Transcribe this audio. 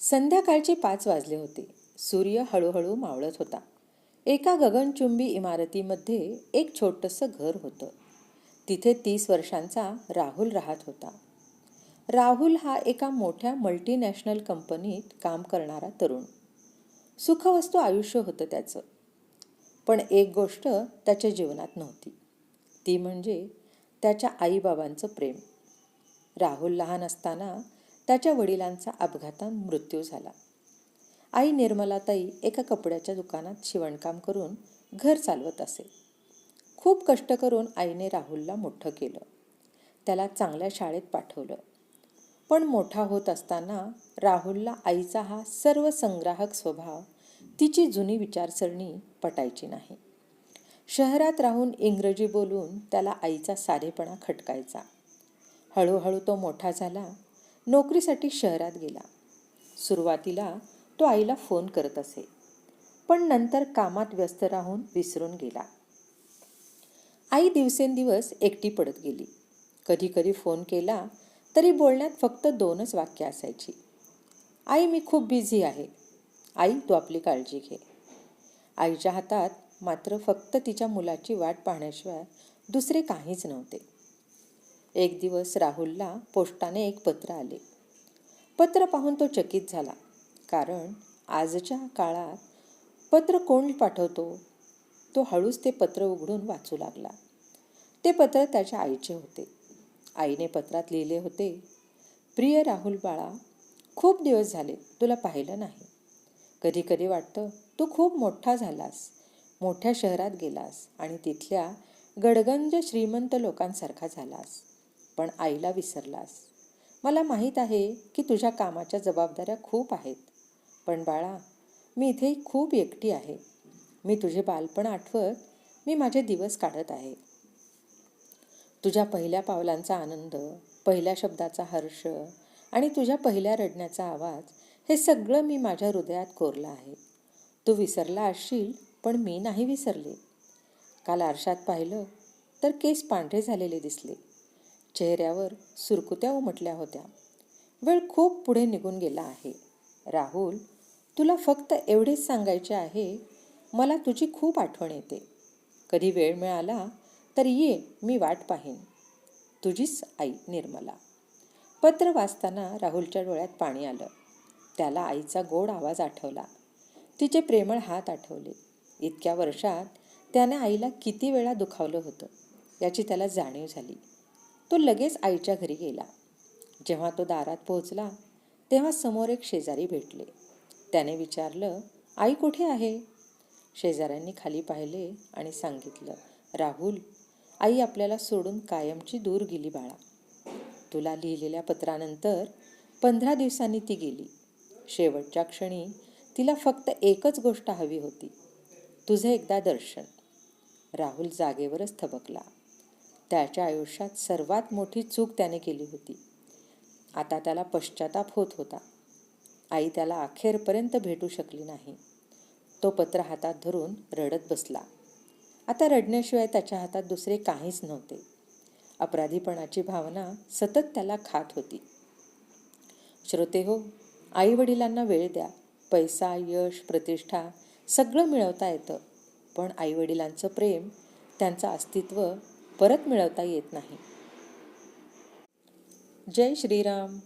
संध्याकाळचे पाच वाजले होते. सूर्य हळूहळू मावळत होता. एका गगनचुंबी इमारतीमध्ये एक छोटंसं घर होतं. तिथे तीस वर्षांचा राहुल राहत होता. राहुल हा एका मोठ्या मल्टीनॅशनल कंपनीत काम करणारा तरुण. सुखवस्तू आयुष्य होतं त्याचं. पण एक गोष्ट त्याच्या जीवनात नव्हती. ती म्हणजे त्याच्या आईबाबांचं प्रेम. राहुल लहान असताना त्याच्या वडिलांचा अपघातात मृत्यू झाला. आई निर्मलाताई एका कपड्याच्या दुकानात शिवणकाम करून घर चालवत असे. खूप कष्ट करून आईने राहुलला मोठं केलं. त्याला चांगल्या शाळेत पाठवलं. पण मोठा होत असताना राहुलला आईचा हा सर्व संग्राहक स्वभाव तिची जुनी विचारसरणी पटायची नाही. शहरात राहून इंग्रजी बोलून त्याला आईचा साधेपणा खटकायचा. हळूहळू तो मोठा झाला नोकरीसाठी शहरात गेला. सुरुवातीला तो आईला फोन करत असे पण नंतर कामात व्यस्त राहून विसरून गेला. आई दिवसेंदिवस एकटी पडत गेली. कधी कधी फोन केला तरी बोलण्यात फक्त दोनच वाक्य असायची. आई मी खूप बिझी आहे. आई तू आपली काळजी घे. आईच्या हातात मात्र फक्त तिच्या मुलाची वाट पाहण्याशिवाय दुसरे काहीच नव्हते. एक दिवस राहुलला पोस्टाने एक पत्र आले. पत्र पाहून तो चकित झाला कारण आजच्या काळात पत्र कोण पाठवतो? तो हळूच ते पत्र उघडून वाचू लागला. ते पत्र त्याच्या आईचे होते. आईने पत्रात लिहिले होते प्रिय राहुल बाळा खूप दिवस झाले तुला पाहिलं नाही. कधी कधी वाटतं तू खूप मोठा झालास मोठ्या शहरात गेलास आणि तिथल्या गडगंज श्रीमंत लोकांसारखा झालास. पण आईला विसरलास. मला माहीत आहे की तुझ्या कामाच्या जबाबदाऱ्या खूप आहेत. पण बाळा मी इथे खूप एकटी आहे. मी तुझे बालपण आठवत मी माझे दिवस काढत आहे. तुझ्या पहिल्या पावलांचा आनंद पहिल्या शब्दाचा हर्ष आणि तुझ्या पहिल्या रडण्याचा आवाज हे सगळं मी माझ्या हृदयात कोरलं आहे. तू विसरला असशील पण मी नाही विसरले. काल आरशात पाहिलं तर केस पांढरे झालेले दिसले. चेहऱ्यावर सुरकुत्या उमटल्या होत्या. वेळ खूप पुढे निघून गेला आहे. राहुल तुला फक्त एवढेच सांगायचे आहे मला तुझी खूप आठवण येते. कधी वेळ मिळाला तर ये मी वाट पाहीन. तुझीच आई निर्मला. पत्र वाचताना राहुलच्या डोळ्यात पाणी आलं. त्याला आईचा गोड आवाज आठवला. तिचे प्रेमळ हात आठवले. इतक्या वर्षात त्याने आईला किती वेळा दुखावलं होतं याची त्याला जाणीव झाली. तो लगेच आईच्या घरी गेला. जेव्हा तो दारात पोहोचला तेव्हा समोर एक शेजारी भेटले. त्याने विचारलं आई कुठे आहे? शेजाऱ्यांनी खाली पाहिले आणि सांगितलं राहुल आई आपल्याला सोडून कायमची दूर गेली बाळा. तुला लिहिलेल्या पत्रानंतर पंधरा दिवसांनी ती गेली. शेवटच्या क्षणी तिला फक्त एकच गोष्ट हवी होती. तुझं एकदा दर्शन. राहुल जागेवरच थबकला. त्याच्या आयुष्यात सर्वात मोठी चूक त्याने केली होती. आता त्याला पश्चाताप होत होता. आई त्याला अखेरपर्यंत भेटू शकली नाही. तो पत्र हातात धरून रडत बसला. आता रडण्याशिवाय त्याच्या हातात दुसरे काहीच नव्हते. अपराधीपणाची भावना सतत त्याला खात होती. श्रोते हो आई वडिलांना वेळ द्या. पैसा यश प्रतिष्ठा सगळं मिळवता येतं. पण आईवडिलांचं प्रेम त्यांचं अस्तित्व परत मिळवता येत नाही. जय श्रीराम.